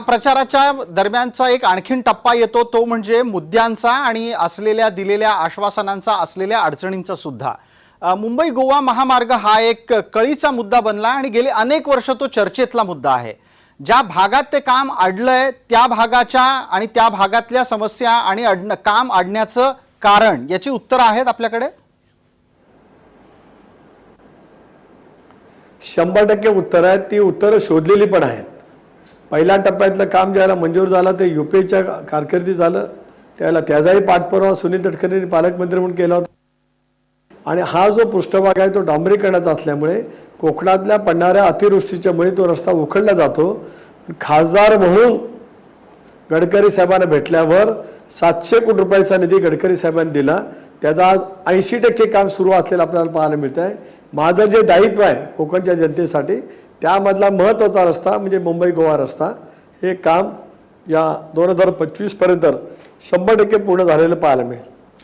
प्रचाराच्या दरम्यानचा एक आणखीन टप्पा येतो तो म्हणजे मुद्द्यांचा आणि असलेल्या दिलेल्या आश्वासनांचा असलेल्या अडचणींचा सुद्धा. मुंबई गोवा महामार्ग हा एक कळीचा मुद्दा बनला आणि गेले अनेक वर्ष तो चर्चेतला मुद्दा आहे. ज्या भागात ते काम अडलंय त्या भागाच्या आणि त्या भागातल्या समस्या आणि अडणं काम अडण्याचं कारण याची उत्तरं आहेत आपल्याकडे? शंभर टक्के उत्तर आहेत. ती उत्तरं शोधलेली पण आहेत. पहिल्या टप्प्यातलं काम ज्याला मंजूर झालं ते युपीच्या कारकिर्दीत झालं. त्याला त्याचाही पाठपुरावा सुनील तटकरेंनी पालकमंत्री म्हणून केला होता. आणि हा जो पृष्ठभाग आहे तो डांबरीकरणाचा असल्यामुळे कोकणातल्या पडणाऱ्या अतिवृष्टीच्यामुळे तो रस्ता उखडला जातो. खासदार म्हणून गडकरी साहेबांना भेटल्यावर सातशे कोटी रुपयाचा निधी गडकरी साहेबांनी दिला. त्याचा आज ऐंशी टक्के काम सुरू असलेलं आपल्याला पाहायला मिळतं आहे माझं जे दायित्व आहे कोकणच्या जनतेसाठी त्यामधला महत्त्वाचा रस्ता म्हणजे मुंबई गोवा रस्ता हे काम या दोन हजार पंचवीसपर्यंत शंभर टक्के पूर्ण झालेलं पाहायला मिळेल.